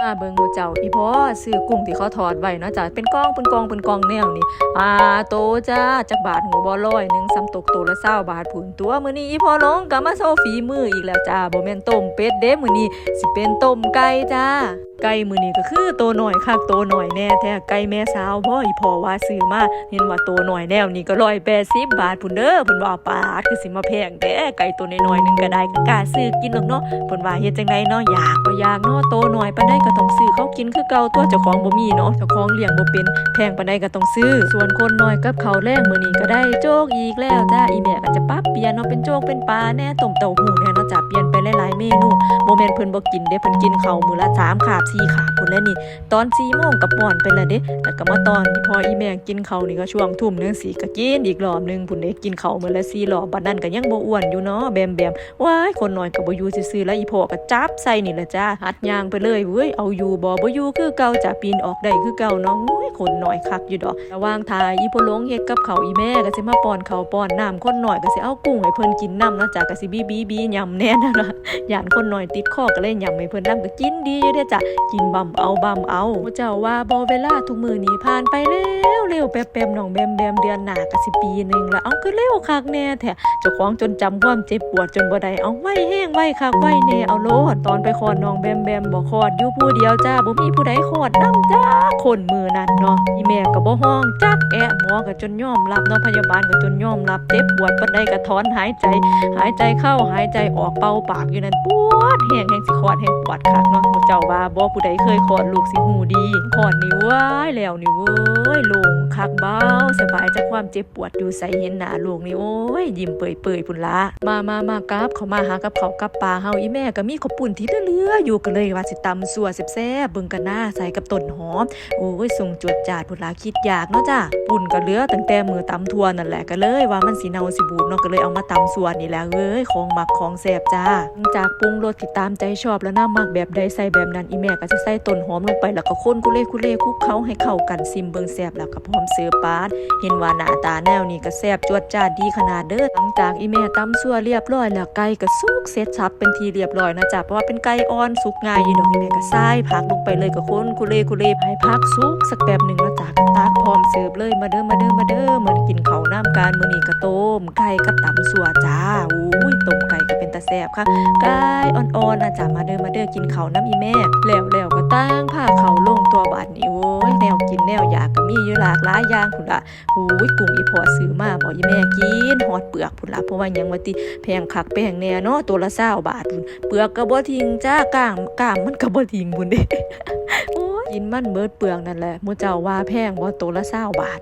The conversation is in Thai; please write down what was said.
มาเบิงหมูเจ้าอีพ่อซื้อกุ้งที่เขาทอดไว้เนาะจ้ะเป็นกองเป็นกองเป็นกองแนวนี่อ่าโตจ้าจักบาทหูบ่ร้อยหนึ่งซ้ำตกโตละ20บาทผุนตัวมือนี้อีพ่อลงก็มาโซฝีมืออีกแล้วจ้าโบแมนต้มเป็ดเด้มือนี้สิเป็นต้มไก่จ้าไก่มือนี้ก็คือโตหน่อยคักโตหน่อยแน่แท้ไก่แม่สาวบ่อีพ่อว่าซื้อมาเห็นว่าโตหน่อยแนวนี้ก็180บบาทพุ่นเด้อเพิ่นว่าปาดคือสิมาแพงแท้ไก่ตัวน้อยๆหนึ่งก็ได้ก็กล้าซื้อกินหรอกเนาะเพิ่นว่าเฮ็ดจังไดเนาะอยากก็อยากเนาะโตหน่อยปานใดก็ต้องซื้อเขากินคือเก่าตัวเจ้าของบ่มีเนาะเจ้าของเลี้ยงบ่เป็นแพงปานใดก็ต้องซื้อ ส่วนคนน้อยกับเขาแรงมื้อนี้ก็ได้โจกอีกแล้วจ้าอีแม่ก็จะปรับเปลี่ยนเนาะเป็นโจกเป็นปลาแน่ต้มเต้าหู้แน่เนาะจ้ะเปลี่ยนไปหลายๆเมนูบ่แม่นเพิ่นบ่กินเด้เพิ่นกินข้าวมื้อละ3คาบ4คาบพุ่นแล้วนี่ ตอน4โมงก็ป้อนไปแล้วเด้แล้วก็มาตอนที่พออีแม่กินข้าวนี่ก็ช่วงทุ่มนึงสิก็กินอีกรอบหนึงพุ่นเด้กินข้าวมื้อละ4รอบบัดนั้นก็ยังบ่อ้วนอยู่เนาะแบมแบมว้ายคนน้อยก็บ่อยู่ซื่อๆแล้วอีพ่อก็จับใส่นี่แหละจ้าหัดย่างไปเลยเว้ยเอาอยู่บ่บ่อยู่คือเก่าจะปีนออกได้คือเก่าเนาะอุ้ยคนหน้อยคักอยู่ดอกระว่างทายอีพ่อลงเฮ็ดกับเขาอีแม่ก็สิมาป้อนเขาป้อนน้ำคนหน้อยก็สิเอากุ้งให้เพิ่นกินน้ำนะจ้ะก็สิบีบีบียำแน่นอนเนะย่านคนหน้อยติดคอก็เลยยำให้เพิ่นน้ำก็กินดีอยู่เด้จ้ะกินบำเอาบำเอาเจ้าว่าบอเวลาทุกมือนี้ผ่านไปแล้วเร็วแป๊บๆน้องแบมแบมเดือนหน้าก็สิปีหนึงละเอาคือเร็วคักแน่แท้เจ้าของจนจำความเจ็บปวดจนบ่ได้เอาไว้แห้งไว้คักไว้แน่เอาโลดตอนไปคอน้องแบมแบมบ่คอดอยู่เดียวจ้าบ่มีผู้ใดคลอดนำจ้าคนมือนั้นเนาะอีแม่ก็บ่ห้องจักแอะหมอก็จนยอมรับเนาะพยาบาลก็จนยอมรับเจ็บปวดปานใดก็ถอนหายใจ หายใจเข้าหายใจออกเป่าปากอยู่นั่นปวดแห้งแห้งสิคลอดแห้งปวดคักเนาะหมู่เจ้าว่าบ่ผู้ใดเคยคลอดลูกสิหูดีคลอดนี่เว้ายแล้วนี่เว้ยลงคักเบาสบายจากความเจ็บปวดอยู่ใส่เห็นหน้าลูกนี่โอ้ยยิ้มเปื่อยๆพุ่นละมามามากราบเขามาหากับเขากับปลาเฮาอีแม่ก็มีข้าวปุ่นที่เหลือๆอยู่ก็เลยว่าสิตำสัวแซ่บๆเบิ่งกันหน้าใส่กับต้นหอม โอ้ยส่งจวดจาดพุ่นละคิดอยากเนาะจ้ะปุ่นก็เหลือตั้งแต่มือตำทั่วนั่นแหละก็เลยว่ามันสิเนาสิบูดเนาะก็เลยเอามาตำส่วนนี่แหละเอ้ยของหมักของแซ่บจ้าหลังจากปรุงรสที่ตามใจชอบแล้วน้ามักแบบใดใส่แบบนั้นอีแม่ก็จะใส่ต้นหอมลงไปแล้วก็คนคุเล่คุเล่คุกเคล้าให้เข้ากันซิมเบิงแซ่บแล้วก็พร้อมเสิร์ฟปาดเห็นว่าหน้าตาแนวนี้ก็แซ่บจวดจาดดีขนาดเด้อหลังจากอีแม่ตำซั่วนเรียบร้อยแล้วไก่ก็สุกเสร็จสับเป็นทีเรียบร้อยนะจ๊ะเพราะว่าเป็นไก่อ่อนสุกง่ายอยู่ดอกอีแม่ก็ใส่ผักลงไปเลยกับคนคุเล่คุเล่ให้ผักสุกสักแป๊บหนึ่งแล้วจากตักพร้อมเสิร์ฟเลยมาเด้อมาเด้อมาเด้อมื้อนกินเขาน้ำการมือนี้ก็ต้มไก่กับตำสัวจ้าอุ้ยต้มไก่ก็เป็นตาแซ่บค่ะกายอ่อนๆนะจ๊ะมาเด้อมาเด้อกินเขาน้ำอีแม่แล้วแล้วก็ตั้งผ้าเขาลงตัวบาดนี้โอ้ยแนวกินแนวอยากก็มีอยู่หลากหลายอย่างพุ่นละโอ้ยกุ้งอีพอซื้อมาบอกอีแม่กินหอดเปลือกพุ่นละเพราะว่ายังว่าติแพงคักแพงแน่เนาะตัวละ20บาทเปลือกก็บ่ทิ้งจ้ากลางกลามมันก็บ่ทิ้งพุ่นเด้โอ้ยกินมันเบิดเปลือกนั่นแหละมู่เจ้าว่าแพงบ่ตัวละ20บาท